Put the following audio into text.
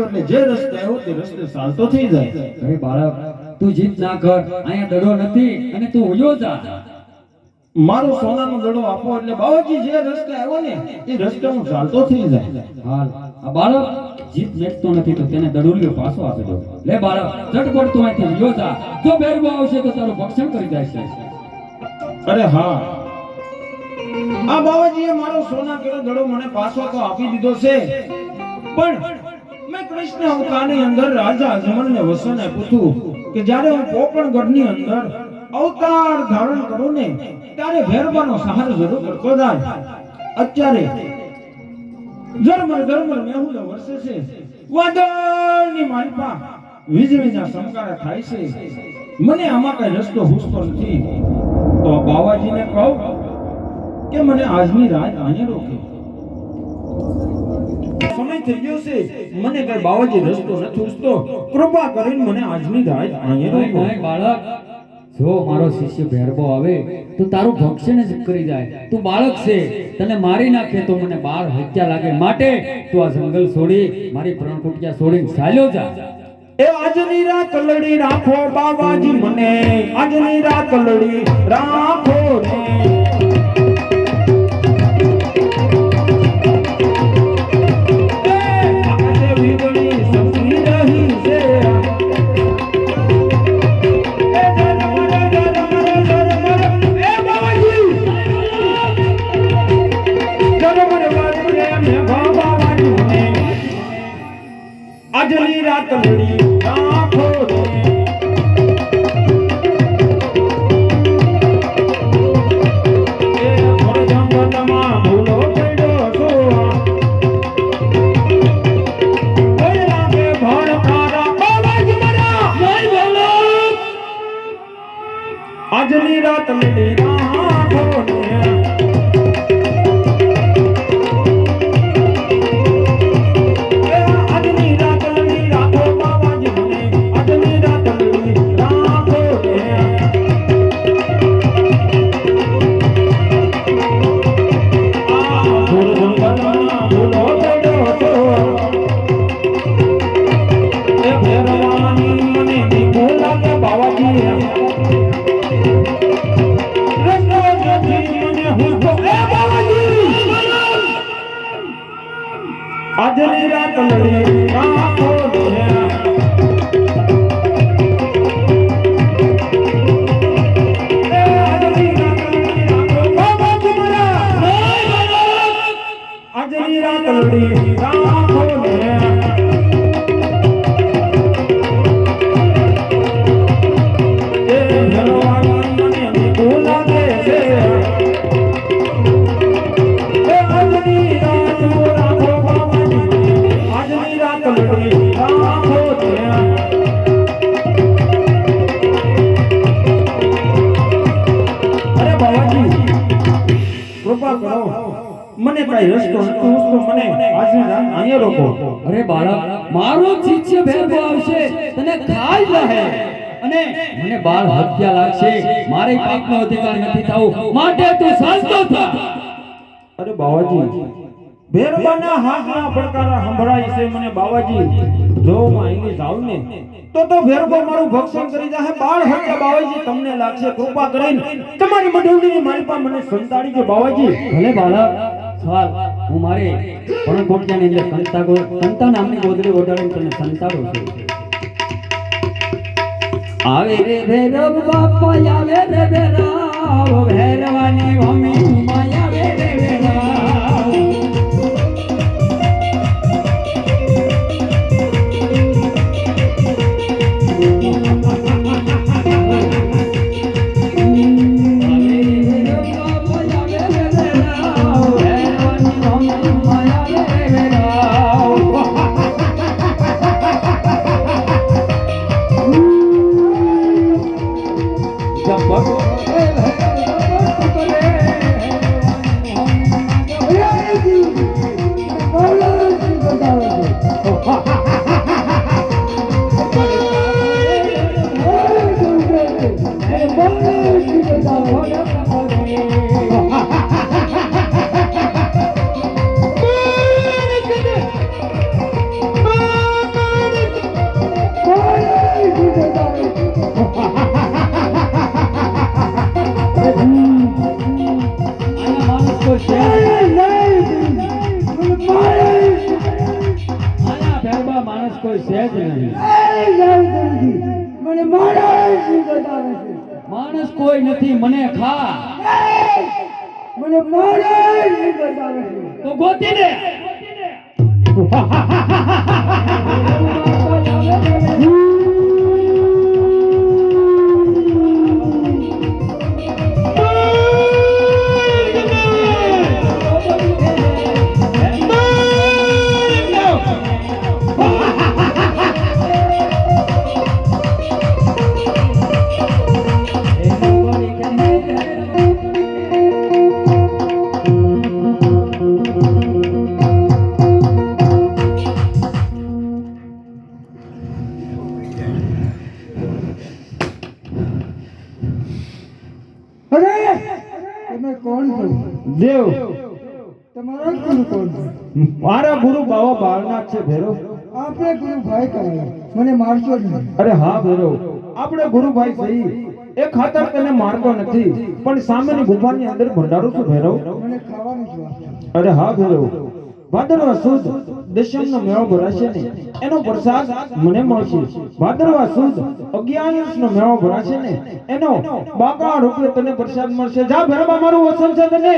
એટલે જે રસ્તે આવ્યો તે રસ્તે ચાલતો થઈ જાય. અરે બાળક તું જીત ના કર. અહીંયા દડો નથી અને તું ઉયો જા. મારો સોનાનો દડો આપો એટલે બાવાજી જે રસ્તે આવ્યો ને એ રસ્તે હું ચાલતો થઈ જાય. હાલ આ બાળક જીત મેટતો નથી તો તેને દડોલિયો પાછો આપી દો. લે બાળક ઝટપટ તું અહીંથી ઉયો જા. જો બેરબો આવશે તો તારું ભક્ષણ કરી દેશે. અરે હા. આ બાવાજીએ મારો સોના કેળો દડો મને પાછો તો આપી દીધો છે. પણ મેં કૃષ્ણ અવતારની અંદર રાજા અજમલને વસન આપ્યું કે જ્યારે હું પોકણગઢની અંદર અવતાર ધારણ કરું ને, ત્યારે ભેરવાનો સહારો જરૂર કરતો જાય. અત્યારે ઝરમર ઝરમર મેહુલ વર્ષે છે. વાદળની માલપા વીજળીના સમકારા થાય છે. મને આમાં કઈ રસ્તો હુસતો નથી. તો બાવાજીને કહો કે મને આજની રાત અહીં રોકે. સમય થઈ ગયો છે. મને કઈ બાવાજી રસ્તો નથી ઉસતો કૃપા કરીને મને આજની રાત અહીં રોકો. બાળક, જો મારો શિષ્ય ભેરબો આવે, તો તારું ભક્ષણ જ કરી જાય. તું બાળક છે, તને મારી નાખે તો મને બાર હત્યા લાગે. માટે તું આ જંગલ છોડી, મારી પ્રાણકુટિયા છોડીને ચાલ્યો જા. એ આજની રાત લડી રાખો બાબાજી મને. આજની રાત લડી રાખો. આજની રાત આજની રાત લડી રાખો મને કઈ રસ્તો નથી તો મને આજની અહીંયા રોકો. અરે બાળક મારો શિષ્ય ભેગો આવશે તને ખાઈ જશે અને મને બાળ હત્યા લાગશે મારે પાપનો અધિકાર નથી થવું. માટે તું સાચો થા. અરે બાવાજી ભેરબાના હાથના પડકારા સંભળાય છે મને બાવાજી. જો હું અહીંથી જાઉં ને તો તો ભેરબો મારું ભક્ષણ કરી જાહે. બાળ હત્યા બાવાજી તમને લાગશે કૃપા કરીને. તમારી મંડળીની મારી પાસે મને સંતાડી દો બાવાજી. ભલે બાળક સવાલ હું મારે પણકોટિયાની અંદર કંતા ગો કંતા નામની ગોદડી ઓઢાડીને તને સંતાડું છું. આવે રે ભૈરવ બાપા આવે રે ભૈરવ, ભૈરવાની મમ્મી કોઈ છે જ નહીં મને માણસ કોઈ નથી મને ખા. મને માણસ તો ગોતી દે. તમે કોણ છો? દેવ. તમારા ગુરુ કોણ છે? મારા ગુરુ બાવા બાળનાથ છે ભેરો આપણે ગુરુભાઈ કહેવાય. મને મારશો જ અરે હા ભેરો આપણે ગુરુભાઈ સહી એ ખાતર તને મારતો નથી. પણ સામેની ગુફાની અંદર ભંડારો છે ભેરો મને ખાવાનું છે. અરે હા ભેરો ભાદરવા સુદ દશમનો મેળો ભરાશે ને એનો પ્રસાદ મને મળશે. ભાદરવા સુદ અગિયારસનો મેળો ભરાશે ને એનો બાકા રૂપે તને પ્રસાદ મળશે. જા ભેરબા મારું વસન છે તને.